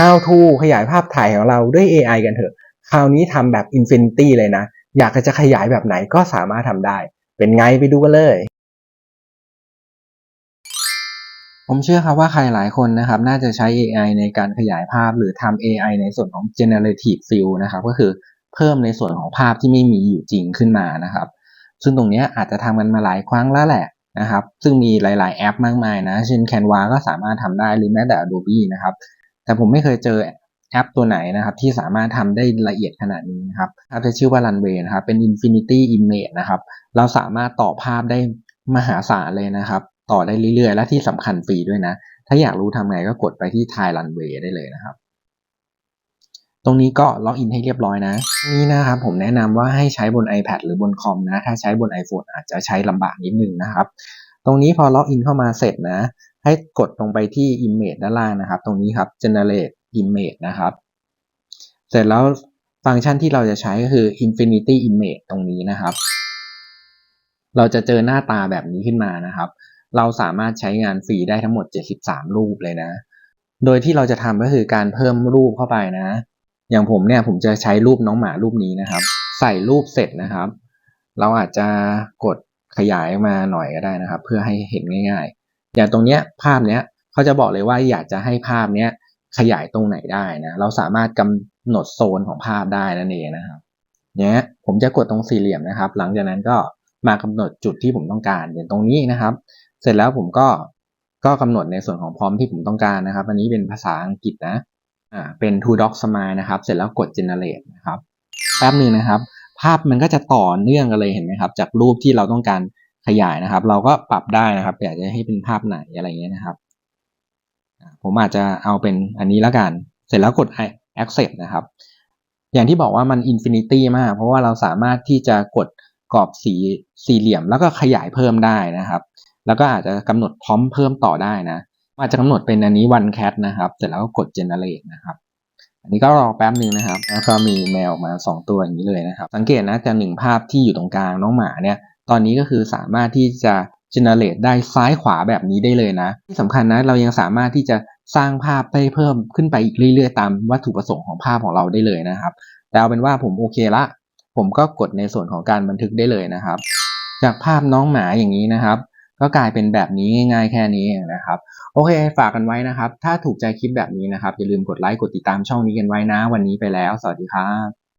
How to ขยายภาพถ่ายของเราด้วย AI กันเถอะ คราวนี้ทำแบบ Infinity เลยนะ อยากจะขยายแบบไหนก็สามารถทำได้ เป็นไงไปดูกันเลย ผมเชื่อครับว่าใครหลายคนนะครับ น่าจะใช้ AI ในการขยายภาพหรือทำ AI ในส่วนของ generative fill นะครับ ก็คือเพิ่มในส่วนของภาพที่ไม่มีอยู่จริงขึ้นมานะครับ ซึ่งตรงนี้อาจจะทำกันมาหลายครั้งแล้วแหละนะครับ ซึ่งมีหลาย ๆ แอปมากมายนะ เช่น Canva ก็สามารถทำได้หรือแม้แต่ Adobe นะครับ แต่ผมไม่เคยเจอแอปตัวไหนนะครับที่สามารถทำได้ละเอียดขนาดนี้นะครับแอปจะชื่อว่า Runway นะครับเป็น Infinity Image นะครับ เราสามารถต่อภาพได้มหาศาลเลยนะครับ ต่อได้เรื่อยๆ และที่สำคัญฟรีด้วยนะ ถ้าอยากรู้ทำไงก็กดไปที่ Thai Runway ได้เลยนะครับ ตรงนี้ก็ล็อกอินให้เรียบร้อยนะ นี่นะครับผมแนะนำว่าให้ใช้บน iPad หรือบนคอมนะ ถ้าใช้บน iPhone อาจจะใช้ลำบากนิดนึงนะครับ ตรงนี้พอล็อกอินเข้ามาเสร็จนะ ให้กดตรงไปที่ Image ด้านล่างนะครับ ตรงนี้ครับ Generate Image นะครับ เสร็จแล้วฟังก์ชันที่เราจะใช้ก็คือ Infinity Image ตรงนี้นะครับ เราจะเจอหน้าตาแบบนี้ขึ้นมานะครับ เราสามารถใช้งานฟรีได้ทั้งหมด 73 รูปเลยนะ โดยที่เราจะทำก็คือการเพิ่มรูปเข้าไปนะ อย่างผมเนี่ยผมจะใช้รูปน้องหมารูปนี้นะครับ ใส่รูปเสร็จนะครับ เราอาจจะกดขยายมาหน่อยก็ได้นะครับ เพื่อให้เห็นง่ายๆ อย่างตรงเนี้ยภาพเนี้ยเขาจะบอกเลยว่าอยากจะให้ภาพเนี้ยขยายตรงไหนได้นะ เราสามารถกำหนดโซนของภาพได้นั่นเองนะครับเนี้ยผมจะกดตรงสี่เหลี่ยมนะครับ หลังจากนั้นก็มากำหนดจุดที่ผมต้องการอย่างตรงนี้นะครับ เสร็จแล้วผมก็ก็กำหนดในส่วนของพร้อมที่ผมต้องการนะครับ อันนี้เป็นภาษาอังกฤษนะอ่าเป็น two doc smile นะครับ เสร็จแล้วกด generate นะครับแป๊บหนึ่งนะครับ ภาพมันก็จะต่อเนื่องกันเลยเห็นไหมครับ จากรูปที่เราต้องการ ขยายนะครับ เราก็ปรับได้นะครับ อยากจะให้เป็นภาพไหนอะไรเงี้ยนะครับ ผมอาจจะเอาเป็นอันนี้แล้วกัน เสร็จแล้วกด accept นะครับ อย่างที่บอกว่ามัน infinity มาก เพราะว่าเราสามารถที่จะกดกรอบสีสี่เหลี่ยม แล้วก็ขยายเพิ่มได้นะครับ แล้วก็อาจจะกำหนดพร้อมเพิ่มต่อได้นะอาจจะกำหนดเป็นอันนี้ one cat นะครับ เสร็จแล้วก็กด generate นะครับอันนี้ก็รอแป๊บหนึ่งนะครับ แล้วก็มีแมวออกมาสองตัวอย่างนี้เลยนะครับ สังเกตนะจะหนึ่งภาพที่อยู่ตรงกลางน้องหมาเนี่ย ตอนนี้ก็คือสามารถที่จะ generate ได้ซ้ายขวาแบบนี้ได้เลยนะ ที่สำคัญนะเรายังสามารถที่จะสร้างภาพได้เพิ่มขึ้นไปอีกเรื่อยๆ ตามวัตถุประสงค์ของภาพของเราได้เลยนะครับ แต่เอาเป็นว่าผมโอเคละ ผมก็กดในส่วนของการบันทึกได้เลยนะครับ จากภาพน้องหมาอย่างนี้นะครับ ก็กลายเป็นแบบนี้ง่ายๆแค่นี้นะครับ โอเคฝากกันไว้นะครับ ถ้าถูกใจคลิปแบบนี้นะครับอย่าลืมกดไลค์กดติดตามช่องนี้กันไว้นะ วันนี้ไปแล้ว สวัสดีครับ